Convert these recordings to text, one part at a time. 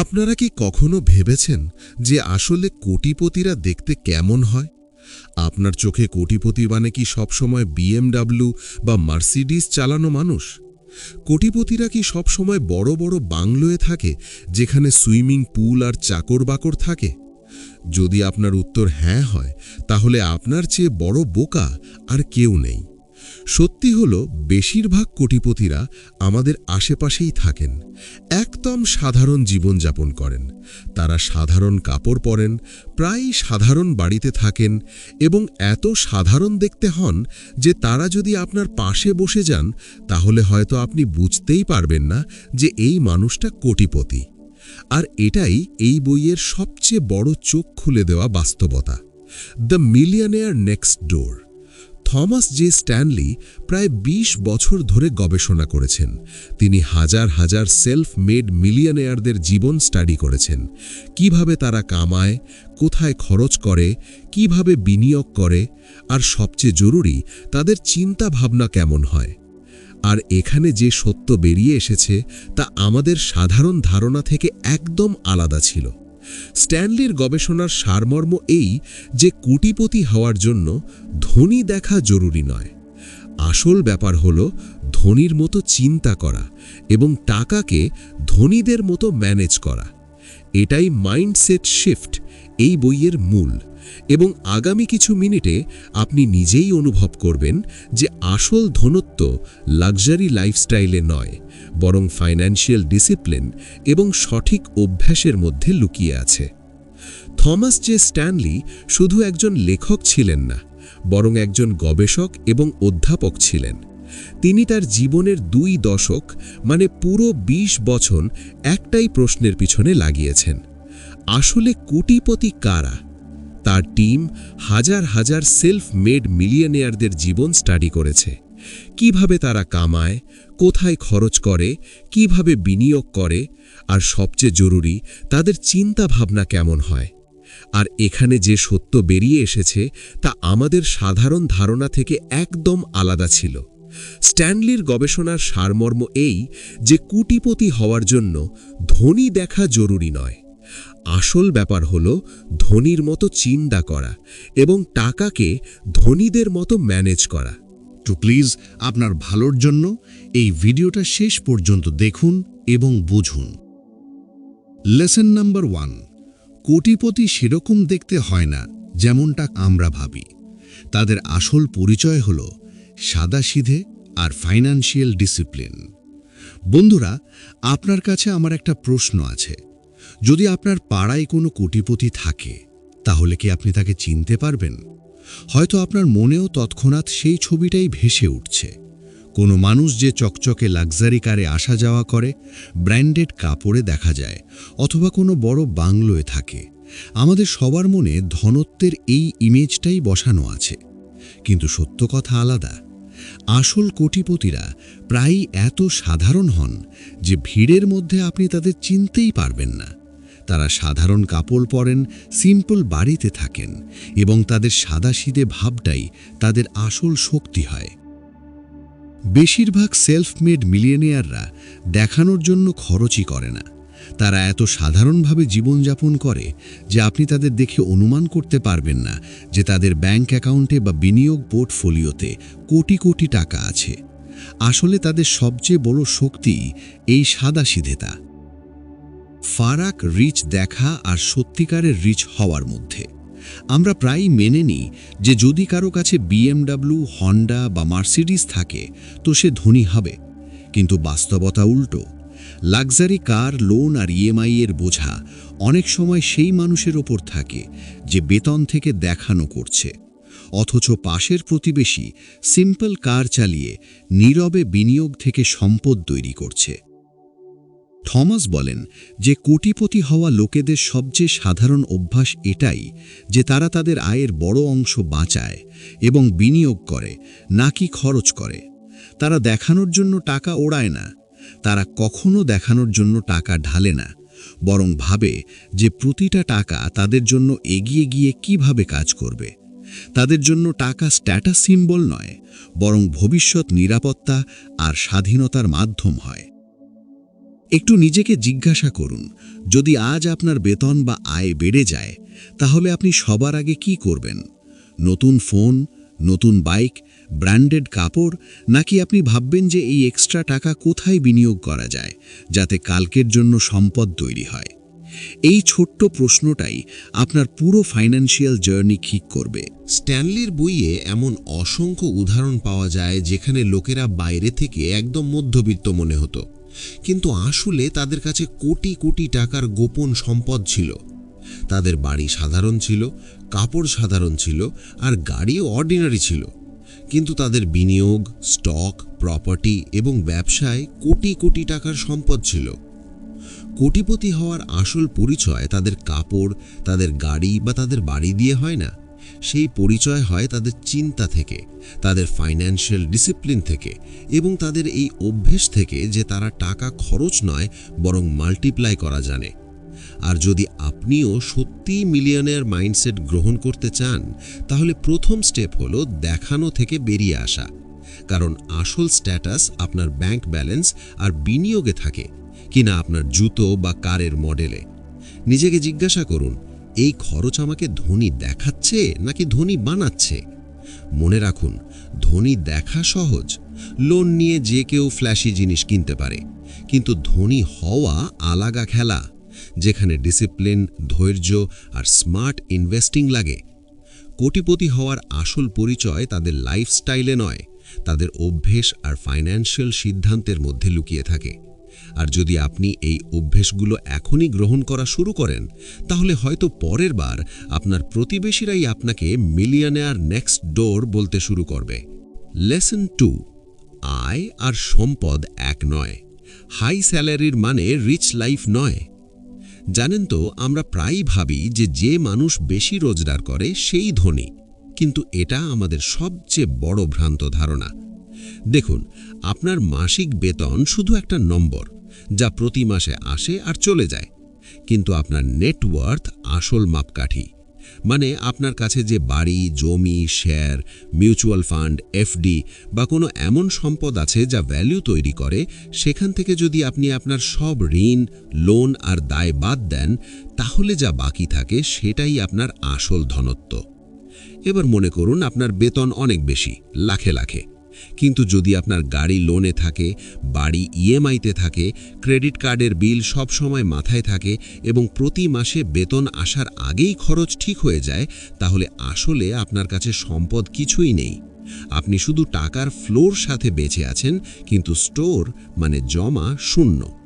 আপনারা কি কখনো ভেবেছেন যে আসলে কোটিপতিরা দেখতে কেমন হয়? আপনার চোখে কোটিপতি মানে কি সবসময় বিএমডাব্লিউ বা মার্সিডিস চালানো মানুষ? কোটিপতিরা কি সবসময় বড় বড় বাংলোয় থাকে, যেখানে সুইমিং পুল আর চাকর বাকর থাকে? যদি আপনার উত্তর হ্যাঁ হয়, তাহলে আপনার চেয়ে বড় বোকা আর কেউ নেই। সত্যি হল, বেশিরভাগ কোটিপতিরা আমাদের আশেপাশেই থাকেন। একদম সাধারণ জীবনযাপন করেন। তারা সাধারণ কাপড় পরেন প্রায় সাধারণ বাড়িতে থাকেন এবং এত সাধারণ দেখতে হন যে তারা যদি আপনার পাশে বসে যান, তাহলে হয়তো আপনি বুঝতেই পারবেন না যে এই মানুষটা কোটিপতি। আর এটাই এই বইয়ের সবচেয়ে বড় চোখ খুলে দেওয়া বাস্তবতা। The millionaire next door. Thomas J Stanley প্রায় ২০ বছর ধরে গবেষণা করেছেন। তিনি হাজার হাজার সেলফ মেড মিলিয়নেয়ারদের জীবন স্টাডি করেছেন। কীভাবে তারা কামায়, কোথায় খরচ করে, কীভাবে বিনিয়োগ করে, আর সবচেয়ে জরুরি, তাদের চিন্তা ভাবনা কেমন হয়। আর এখানে যে সত্য বেরিয়ে এসেছে, তা আমাদের সাধারণ ধারণা থেকে একদম আলাদা ছিল। স্ট্যানলির গবেষণার সারমর্ম এই যে কোটিপতি হওয়ার জন্য ধনী দেখা জরুরি নয়। আসল ব্যাপার হল ধনীর মতো চিন্তা করা এবং টাকাকে ধনীদের মতো ম্যানেজ করা। এটাই মাইন্ডসেট শিফট, এই বইয়ের মূল। এবং আগামী কিছু মিনিটে আপনি নিজেই অনুভব করবেন যে আসল ধনত্ব লাক্সারি লাইফস্টাইলে নয়, বরং ফাইন্যান্সিয়াল ডিসিপ্লিন এবং সঠিক অভ্যাসের মধ্যে লুকিয়ে আছে। থমাস জে স্ট্যানলি শুধু একজন লেখক ছিলেন না, বরং একজন গবেষক এবং অধ্যাপক ছিলেন। তিনি তার জীবনের দুই দশক মানে পুরো ২০ বছর, একটাই প্রশ্নের পিছনে লাগিয়েছেন। আসলে কোটিপতি কারা? তার টিম হাজার হাজার সেলফ মেড মিলিয়নিয়ারদের জীবন স্টাডি করেছে। কীভাবে তারা কামায়, কোথায় খরচ করে, কীভাবে বিনিয়োগ করে, আর সবচেয়ে জরুরি, তাদের চিন্তা ভাবনা কেমন হয়? আর এখানে যে সত্য বেরিয়ে এসেছে, তা আমাদের সাধারণ ধারণা থেকে একদম আলাদা ছিল। স্ট্যানলির গবেষণার সারমর্ম এই যে কুটিপতি হওয়ার জন্য ধনী দেখা জরুরি নয়। আসল ব্যাপার হল ধনীর মতো চিন্তা করা এবং টাকাকে ধনীদের মতো ম্যানেজ করা। টু প্লিজ, আপনার ভালোর জন্য এই ভিডিওটা শেষ পর্যন্ত দেখুন এবং বুঝুন। লেসন নাম্বার ওয়ান, কোটিপতি সেরকম দেখতে হয় না যেমনটা আমরা ভাবি। তাদের আসল পরিচয় হল সাদাসিধে আর ফাইন্যান্সিয়াল ডিসিপ্লিন। বন্ধুরা, আপনার কাছে আমার একটা প্রশ্ন আছে। যদি আপনার পাড়ায় কোনো কোটিপতি থাকে, তাহলে কি আপনি তাকে চিনতে পারবেন? হয়তো আপনার মনেও তৎক্ষণাৎ সেই ছবিটাই ভেসে উঠছে। কোনো মানুষ যে চকচকে লাক্সারি কারে আসা যাওয়া করে, ব্র্যান্ডেড কাপড়ে দেখা যায়, অথবা কোনো বড় বাংলোয় থাকে। আমাদের সবার মনে ধনত্বের এই ইমেজটাই বসানো আছে। কিন্তু সত্য কথা আলাদা। আসল কোটিপতিরা প্রায়ই এত সাধারণ হন যে ভিড়ের মধ্যে আপনি তাদের চিনতেই পারবেন না। তারা সাধারণ কাপড় পরেন সিম্পল বাড়িতে থাকেন এবং তাদের সাদাসিদে ভাবটাই তাদের আসল শক্তি হয়। বেশিরভাগ সেলফ মেড মিলিয়নিয়াররা দেখানোর জন্য খরচই করে না। তারা এত সাধারণভাবে জীবনযাপন করে যে আপনি তাদের দেখে অনুমান করতে পারবেন না যে তাদের ব্যাংক অ্যাকাউন্টে বা বিনিয়োগ পোর্টফোলিওতে কোটি কোটি টাকা আছে। আসলে তাদের সবচেয়ে বড় শক্তি এই সাদাসিধেতা ফারাক রিচ দেখা আর সত্যিকারের রিচ হওয়ার মধ্যে। আমরা প্রায়ই মেনে নিই যে যদি কারও কাছে বিএমডাব্লিউ, হন্ডা বা মার্সিডিস থাকে, তো সে ধনী হবে। কিন্তু বাস্তবতা উল্টো। লাক্সারি কার, লোন আর ইএমআই এর বোঝা অনেক সময় সেই মানুষের ওপর থাকে যে বেতন থেকে দেখানো করছে। অথচ পাশের প্রতিবেশী সিম্পল কার চালিয়ে নীরবে বিনিয়োগ থেকে সম্পদ তৈরি করছে। থমাস বলেন যে কোটিপতি হওয়া লোকেদের সবচেয়ে সাধারণ অভ্যাস এটাই যে তারা তাদের আয়ের বড় অংশ বাঁচায় এবং বিনিয়োগ করে, নাকি খরচ করে। তারা দেখানোর জন্য টাকা ওড়ায় না। তারা কখনো দেখানোর জন্য টাকা ঢালে না, বরং ভাবে যে প্রতিটা টাকা তাদের জন্য এগিয়ে গিয়ে কীভাবে কাজ করবে। তাদের জন্য টাকা স্ট্যাটাস সিম্বল নয়, বরং ভবিষ্যৎ নিরাপত্তা আর স্বাধীনতার মাধ্যম হয়। একটু নিজেকে জিজ্ঞাসা করুন। যদি আজ আপনার বেতন বা আয় বেড়ে যায়, তাহলে আপনি সবার আগে কি করবেন? নতুন ফোন, নতুন বাইক, ব্র্যান্ডেড কাপড়, নাকি আপনি ভাববেন যে এই এক্সট্রা টাকা কোথায় বিনিয়োগ করা যায়, যাতে কালকের জন্য সম্পদ তৈরি হয়? এই ছোট্ট প্রশ্নটাই আপনার পুরো ফাইন্যান্সিয়াল জার্নি ঠিক করবে। স্ট্যানলির বইয়ে এমন অসংখ্য উদাহরণ পাওয়া যায় যেখানে লোকেরা বাইরে থেকে একদম মধ্যবিত্ত মনে হতো। কিন্তু আসলে তাদের কাছে কোটি কোটি টাকার গোপন সম্পদ ছিল। তাদের বাড়ি সাধারণ ছিল, কাপড় সাধারণ ছিল, আর গাড়িও অর্ডিনারি ছিল। কিন্তু তাদের বিনিয়োগ স্টক প্রপার্টি এবং ব্যবসায় কোটি কোটি টাকার সম্পদ ছিল। কোটিপতি হওয়ার আসল পরিচয় তাদের কাপড়, তাদের গাড়ি বা তাদের বাড়ি দিয়ে হয় না। সেই পরিচয় হয় তাদের চিন্তা থেকে, তাদের ফাইন্যান্সিয়াল ডিসিপ্লিন থেকে এবং তাদের এই অভ্যেস থেকে যে তারা টাকা খরচ নয়, বরং মাল্টিপ্লাই করা জানে। আর যদি আপনিও সত্যিই মিলিয়নের মাইন্ডসেট গ্রহণ করতে চান, তাহলে প্রথম স্টেপ হলো দেখানো থেকে বেরিয়ে আসা। কারণ আসল স্ট্যাটাস আপনার ব্যাংক ব্যালেন্স আর বিনিয়োগে থাকে, কিনা আপনার জুতো বা কারের মডেলে নিজেকে জিজ্ঞাসা করুন এই খরচ আমাকে ধনী দেখাচ্ছে নাকি ধনী বানাচ্ছে? মনে রাখুন, ধনী দেখা সহজ। লোন নিয়ে যে কেউ ফ্ল্যাশি জিনিস কিনতে পারে। কিন্তু ধনী হওয়া আলাগা খেলা, যেখানে ডিসিপ্লিন ধৈর্য আর স্মার্ট ইনভেস্টিং লাগে। কোটিপতি হওয়ার আসল পরিচয় তাদের লাইফস্টাইলে নয়, তাদের অভ্যেস আর ফাইন্যান্সিয়াল সিদ্ধান্তের মধ্যে লুকিয়ে থাকে। আর যদি আপনি এই অভ্যেসগুলো এখনই গ্রহণ করা শুরু করেন, তাহলে হয়তো পরের বার আপনার প্রতিবেশীরাই আপনাকে মিলিয়নেয়ার নেক্সট ডোর বলতে শুরু করবে। লেসন টু, আয় আর সম্পদ এক নয়। হাই স্যালারির মানে রিচ লাইফ নয়। জানেন তো, আমরা প্রায়ই ভাবি যে যে মানুষ বেশি রোজগার করে সেই ধনী। কিন্তু এটা আমাদের সবচেয়ে বড় ভ্রান্ত ধারণা। দেখুন, আপনার মাসিক বেতন শুধু একটা নম্বর। যা প্রতি মাসে আসে আর চলে যায়। কিন্তু আপনার নেটওয়ার্থ আসল মাপকাঠি। মানে আপনার কাছে যে বাড়ি, জমি শেয়ার মিউচুয়াল ফান্ড এফডি বা কোনো এমন সম্পদ আছে যা ভ্যালু তৈরি করে, সেখান থেকে যদি আপনি আপনার সব ঋণ লোন আর দায় বাদ দেন, তাহলে যা বাকি থাকে সেটাই আপনার আসল ধনত্ব। এবার মনে করুন আপনার বেতন অনেক বেশি, লাখে লাখে। কিন্তু যদি আপনার গাড়ি লোনে থাকে, বাড়ি ইএমআইতে থাকে ক্রেডিট কার্ডের বিল সব সময় মাথায় থাকে এবং প্রতি মাসে বেতন আসার আগেই খরচ ঠিক হয়ে যায়, তাহলে আসলে আপনার কাছে সম্পদ কিছুই নেই। আপনি শুধু টাকার ফ্লোর সাথে বেঁচে আছেন, কিন্তু স্টোর মানে জমা শূন্য।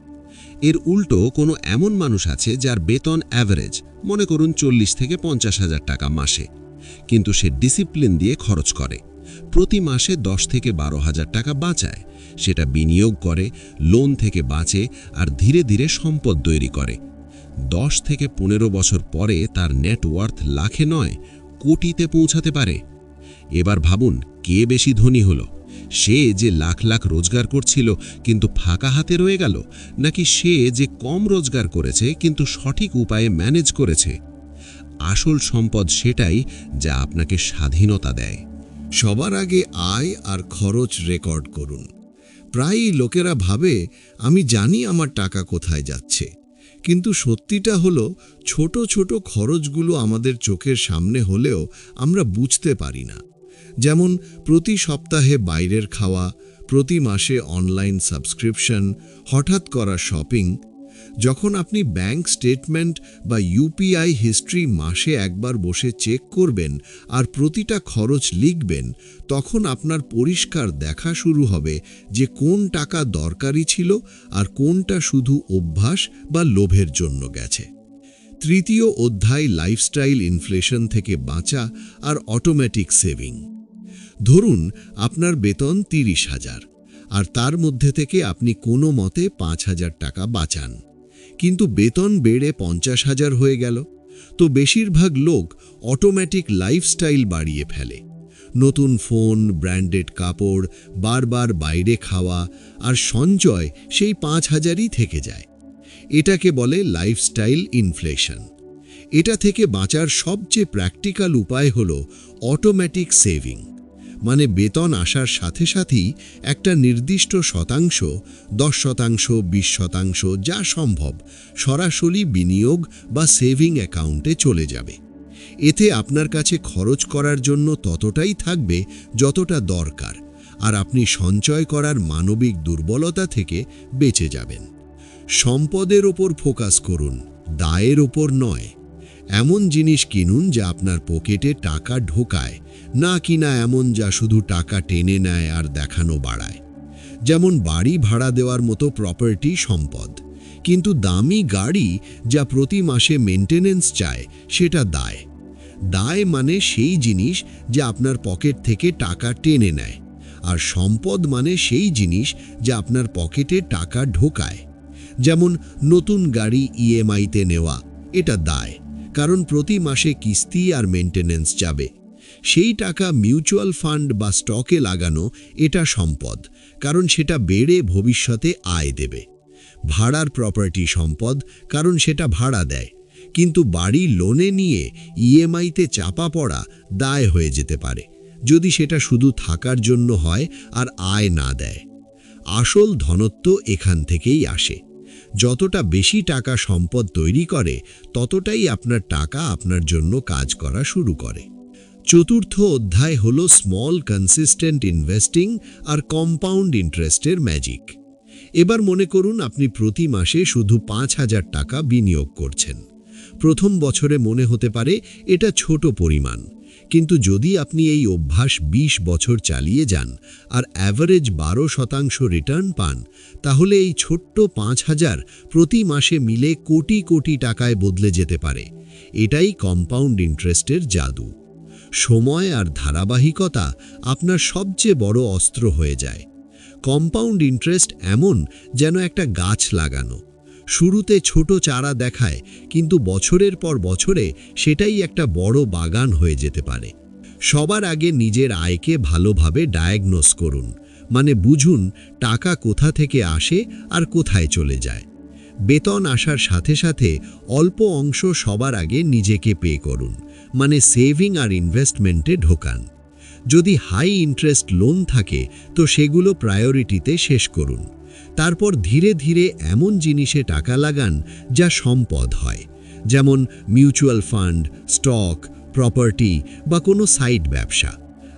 এর উল্টো কোনো এমন মানুষ আছে যার বেতন অ্যাভারেজ মনে করুন চল্লিশ থেকে পঞ্চাশ হাজার টাকা মাসে। কিন্তু সে ডিসিপ্লিন দিয়ে খরচ করে। প্রতি মাসে দশ থেকে বারো হাজার টাকা বাঁচায়। সেটা বিনিয়োগ করে, লোন থেকে বাঁচে আর ধীরে ধীরে সম্পদ তৈরি করে। দশ থেকে পনেরো বছর পরে তার নেটওয়ার্থ লাখে নয়, কোটিতে পৌঁছাতে পারে। এবার ভাবুন, কে বেশি ধনী হলো? সে যে লাখ লাখ রোজগার করছিল কিন্তু ফাঁকা হাতে রয়ে গেল, নাকি সে যে কম রোজগার করেছে কিন্তু সঠিক উপায়ে ম্যানেজ করেছে? আসল সম্পদ সেটাই যা আপনাকে স্বাধীনতা দেয়। সবার আগে আয় আর খরচ রেকর্ড করুন। প্রায়ই লোকেরা ভাবে, আমি জানি আমার টাকা কোথায় যাচ্ছে। কিন্তু সত্যিটা হলো, ছোট ছোট খরচগুলো আমাদের চোখের সামনে হলেও আমরা বুঝতে পারি না। যেমন, প্রতি সপ্তাহে বাইরের খাওয়া, প্রতি মাসে অনলাইন সাবস্ক্রিপশন, হঠাৎ করা শপিং যখন আপনি ব্যাংক স্টেটমেন্ট বা ইউপিআই হিস্ট্রি মাসে একবার বসে চেক করবেন আর প্রতিটা খরচ লিখবেন, তখন আপনার পরিষ্কার দেখা শুরু হবে যে কোন টাকা দরকারি ছিল আর কোনটা শুধু অভ্যাস বা লোভের জন্য গেছে। তৃতীয় অধ্যায় লাইফস্টাইল ইনফ্লেশন থেকে বাঁচা আর অটোমেটিক সেভিং ধরুন, আপনার বেতন তিরিশ হাজার, আর তার মধ্যে থেকে আপনি কোনো মতে পাঁচ হাজার টাকা বাঁচান। কিন্তু বেতন বেড়ে পঞ্চাশ হাজার হয়ে গেল। তো বেশিরভাগ লোক অটোমেটিক লাইফস্টাইল বাড়িয়ে ফেলে। নতুন ফোন ব্র্যান্ডেড কাপড়, বারবার বাইরে খাওয়া আর সঞ্চয় সেই পাঁচ হাজারই থেকে যায়। এটাকে বলে লাইফস্টাইল ইনফ্লেশন এটা থেকে বাঁচার সবচেয়ে প্র্যাকটিক্যাল উপায় হল অটোমেটিক সেভিং মানে বেতন আসার সাথে সাথেই একটা নির্দিষ্ট শতাংশ, দশ শতাংশ, বিশ শতাংশ, যা সম্ভব, সরাসরি বিনিয়োগ বা সেভিং অ্যাকাউন্টে চলে যাবে। এতে আপনার কাছে খরচ করার জন্য ততটাই থাকবে যতটা দরকার, আর আপনি সঞ্চয় করার মানবিক দুর্বলতা থেকে বেঁচে যাবেন। সম্পদের ওপর ফোকাস করুন, দায়ের ওপর নয়। এমন জিনিস কিনুন যা আপনার পকেটে টাকা ঢোকায়, না কিনা এমন যা শুধু টাকা টেনে নেয় আর দেখানো বাড়ায়। যেমন বাড়ি ভাড়া দেওয়ার মতো প্রপার্টি সম্পদ। কিন্তু দামি গাড়ি যা প্রতি মাসে মেনটেনেন্স চায়, সেটা দায়। দায় মানে সেই জিনিস যা আপনার পকেট থেকে টাকা টেনে নেয়। আর সম্পদ মানে সেই জিনিস যা আপনার পকেটে টাকা ঢোকায়। যেমন নতুন গাড়ি ইএমআইতে নেওয়া, এটা দায়। কারণ প্রতি মাসে কিস্তি আর মেনটেনেন্স যাবে। সেই টাকা মিউচুয়াল ফান্ড বা স্টকে লাগানো এটা সম্পদ, কারণ সেটা বেড়ে ভবিষ্যতে আয় দেবে। ভাড়ার প্রপার্টি সম্পদ, কারণ সেটা ভাড়া দেয়। কিন্তু বাড়ি লোনে নিয়ে ইএমআইতে চাপা পড়া দায় হয়ে যেতে পারে, যদি সেটা শুধু থাকার জন্য হয় আর আয় না দেয়। আসল ধনত্ব এখান থেকেই আসে। যতটা বেশি টাকা সম্পদ তৈরি করে, ততটাই আপনার টাকা আপনার জন্য কাজ করা শুরু করে। চতুর্থ অধ্যায় হল স্মল কনসিস্টেন্ট ইনভেস্টিং আর কম্পাউন্ড ইন্টারেস্টের ম্যাজিক এবার মনে করুন আপনি প্রতি মাসে শুধু পাঁচ হাজার টাকা বিনিয়োগ করছেন। প্রথম বছরে মনে হতে পারে এটা ছোট পরিমাণ। কিন্তু যদি আপনি এই অভ্যাস ২০ বছর চালিয়ে যান আর অ্যাভারেজ বারো শতাংশ রিটার্ন পান, তাহলে এই ছোট্ট পাঁচ হাজার প্রতি মাসে মিলে কোটি কোটি টাকায় বদলে যেতে পারে। এটাই কম্পাউন্ড ইন্টারেস্টের জাদু। সময় আর ধারাবাহিকতা আপনার সবচেয়ে বড় অস্ত্র হয়ে যায়। কম্পাউন্ড ইন্টারেস্ট এমন যেন একটা গাছ লাগানো। শুরুতে ছোট চারা দেখায়, কিন্তু বছরের পর বছরে সেটাই একটা বড় বাগান হয়ে যেতে পারে। সবার আগে নিজের আয়কে ভালোভাবে ডায়াগনোস করুন মানে বুঝুন টাকা কোথা থেকে আসে আর কোথায় চলে যায়। বেতন আসার সাথে সাথে অল্প অংশ সবার আগে নিজেকে পে করুন মানে সেভিং আর ইনভেস্টমেন্টে ঢোকান। যদি হাই ইন্টারেস্ট লোন থাকে, তো সেগুলো প্রায়োরিটিতে শেষ করুন। তারপর ধীরে ধীরে এমন জিনিসে টাকা লাগান যা সম্পদ হয়। যেমন মিউচুয়াল ফান্ড, স্টক, প্রপার্টি বা কোনো সাইড ব্যবসা।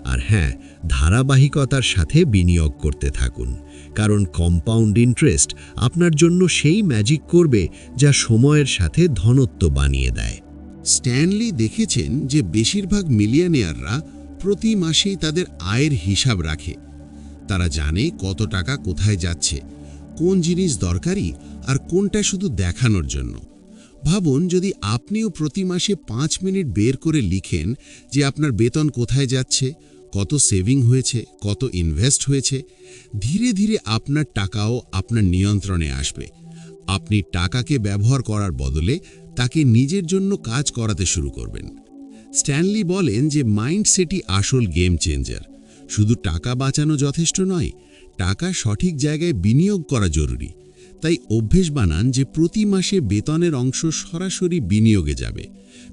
আর হ্যাঁ ধারাবাহিকতার সাথে বিনিয়োগ করতে থাকুন। কারণ কম্পাউন্ড ইন্টারেস্ট আপনার জন্য সেই ম্যাজিক করবে যা সময়ের সাথে ধনত্ব বানিয়ে দেয়। স্ট্যানলি দেখেছেন যে বেশিরভাগ মিলিয়নিয়াররা প্রতি মাসেই তাদের আয়ের হিসাব রাখে। তারা জানে কত টাকা কোথায় যাচ্ছে কোন জিনিস দরকারি আর কোনটা শুধু দেখানোর জন্য। ভাবুন, যদি আপনিও প্রতি মাসে পাঁচ মিনিট বের করে লিখেন যে আপনার বেতন কোথায় যাচ্ছে, কত সেভিং হয়েছে, কত ইনভেস্ট হয়েছে, ধীরে ধীরে আপনার টাকাও আপনার নিয়ন্ত্রণে আসবে। আপনি টাকাকে ব্যবহার করার বদলে তাকে নিজের জন্য কাজ করাতে শুরু করবেন। স্ট্যানলি বলেন যে মাইন্ডসেটই আসল গেম চেঞ্জার। শুধু টাকা বাঁচানো যথেষ্ট নয় টাকা সঠিক জায়গায় বিনিয়োগ করা জরুরি। তাই অভ্যেস বানান যে প্রতি মাসে বেতনের অংশ সরাসরি বিনিয়োগে যাবে।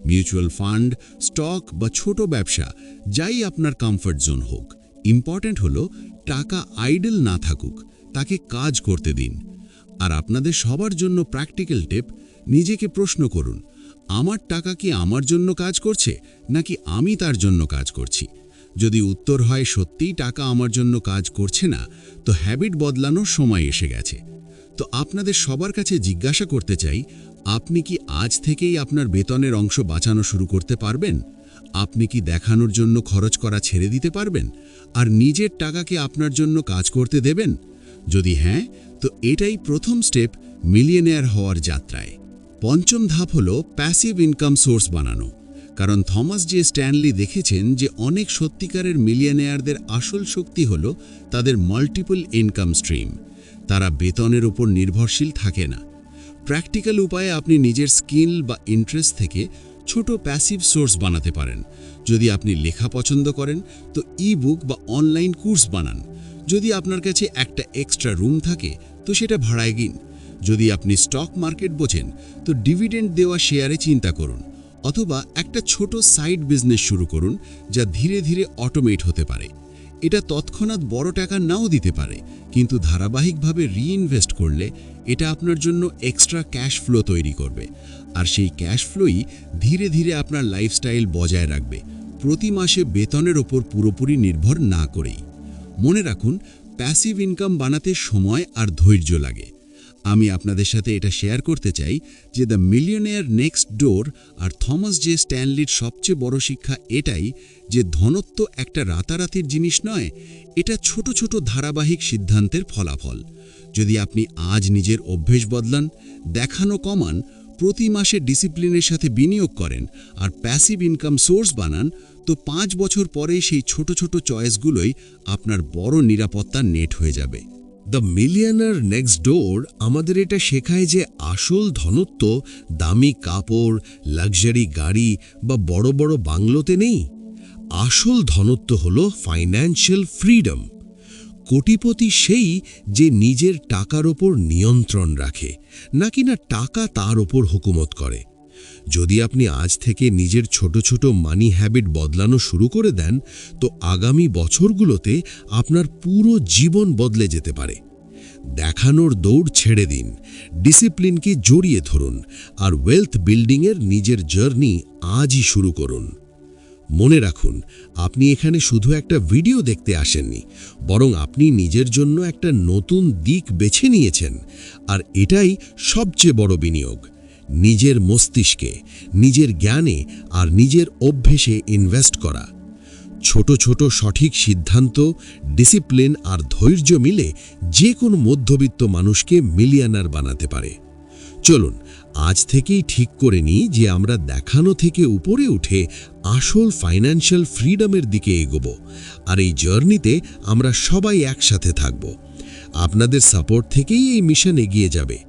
মিউচুয়াল ফান্ড, স্টক বা ছোট ব্যবসা, যাই আপনার কমফর্ট জোন হোক। ইম্পর্ট্যান্ট হলো টাকা আইডল না থাকুক, তাকে কাজ করতে দিন। আর আপনাদের সবার জন্য প্র্যাকটিক্যাল টিপ নিজেকে প্রশ্ন করুন, আমার টাকা কি আমার জন্য কাজ করছে, নাকি আমি তার জন্য কাজ করছি? যদি উত্তর হয়, সত্যিই টাকা আমার জন্য কাজ করছে না, তো হ্যাবিট বদলানোর সময় এসে গেছে। তো আপনাদের সবার কাছে জিজ্ঞাসা করতে চাই, আপনি কি আজ থেকেই আপনার বেতনের অংশ বাঁচানো শুরু করতে পারবেন? আপনি কি দেখানোর জন্য খরচ করা ছেড়ে দিতে পারবেন? আর নিজের টাকাকে আপনার জন্য কাজ করতে দেবেন? যদি হ্যাঁ তো এটাই প্রথম স্টেপ মিলিয়নেয়ার হওয়ার যাত্রায়। পঞ্চম ধাপ হল প্যাসিভ ইনকাম সোর্স বানানো। কারণ থমাস জে স্ট্যানলি দেখেছেন যে অনেক সত্যিকারের মিলিয়নেয়ারদের আসল শক্তি হল তাদের মাল্টিপল ইনকাম স্ট্রিম তারা বেতনের উপর নির্ভরশীল থাকে না। প্র্যাকটিক্যাল উপায়ে আপনি নিজের স্কিল বা ইন্টারেস্ট থেকে ছোট প্যাসিভ সোর্স বানাতে পারেন। যদি আপনি লেখা পছন্দ করেন, তো ই বুক বা অনলাইন কোর্স বানান। যদি আপনার কাছে একটা এক্সট্রা রুম থাকে, তো সেটা ভাড়ায় গিন যদি আপনি স্টক মার্কেট বোঝেন, তো ডিভিডেন্ড দেওয়া শেয়ারে চিন্তা করুন। অথবা একটা ছোট সাইড বিজনেস শুরু করুন যা ধীরে ধীরে অটোমেট হতে পারে। এটা তৎক্ষণাৎ বড় টাকা নাও দিতে পারে, কিন্তু ধারাবাহিকভাবে রিইনভেস্ট করলে এটা আপনার জন্য এক্সট্রা ক্যাশ ফ্লো তৈরি করবে। আর সেই ক্যাশ ফ্লোই ধীরে ধীরে আপনার লাইফস্টাইল বজায় রাখবে, প্রতি মাসে বেতনের ওপর পুরোপুরি নির্ভর না করেই। মনে রাখুন প্যাসিভ ইনকাম বানাতে সময় আর ধৈর্য লাগে। আমি আপনাদের সাথে এটা শেয়ার করতে চাই যে দ্য মিলিয়নিয়ার নেক্সট ডোর আর থমাস জে স্ট্যানলির সবচেয়ে বড় শিক্ষা এটাই যে ধনত্ব একটা রাতারাতির জিনিস নয়, এটা ছোট ছোট ধারাবাহিক সিদ্ধান্তের ফলাফল। যদি আপনি আজ নিজের অভ্যেস বদলান, দেখানো কমান, প্রতি মাসে ডিসিপ্লিনের সাথে বিনিয়োগ করেন আর প্যাসিভ ইনকাম সোর্স বানান, তো পাঁচ বছর পরে সেই ছোট ছোট চয়েসগুলোই আপনার বড় নিরাপত্তার নেট হয়ে যাবে। দ্য মিলিয়নার নেক্সট ডোর আমাদের এটা শেখায় যে আসল ধনত্ব দামি কাপড় লাক্সারি গাড়ি বা বড় বড় বাংলোতে নেই। আসল ধনত্ব হল ফাইন্যান্সিয়াল ফ্রিডম কোটিপতি সেই যে নিজের টাকার ওপর নিয়ন্ত্রণ রাখে, নাকি না টাকা তার ওপর হুকুমত করে। যদি আপনি আজ থেকে নিজের ছোট ছোট মানি হ্যাবিট বদলানো শুরু করে দেন, তো আগামী বছরগুলোতে আপনার পুরো জীবন বদলে যেতে পারে। দেখানোর দৌড় ছেড়ে দিন ডিসিপ্লিনকে জড়িয়ে ধরুন, আর ওয়েলথ বিল্ডিংয়ের নিজের জার্নি আজই শুরু করুন। মনে রাখুন, আপনি এখানে শুধু একটা ভিডিও দেখতে আসেননি, বরং আপনি নিজের জন্য একটা নতুন দিক বেছে নিয়েছেন, আর এটাই সবচেয়ে বড় বিনিয়োগ। নিজের মস্তিষ্কে, নিজের জ্ঞানে আর নিজের অভ্যেসে ইনভেস্ট করা। ছোট ছোট সঠিক সিদ্ধান্ত ডিসিপ্লিন আর ধৈর্য মিলে যে কোনো মধ্যবিত্ত মানুষকে মিলিয়ানার বানাতে পারে। চলুন, আজ থেকেই ঠিক করে নিই যে আমরা দেখানো থেকে উপরে উঠে আসল ফাইন্যান্সিয়াল ফ্রিডমের দিকে এগোব আর এই জার্নিতে আমরা সবাই একসাথে থাকব। আপনাদের সাপোর্ট থেকেই এই মিশন এগিয়ে যাবে।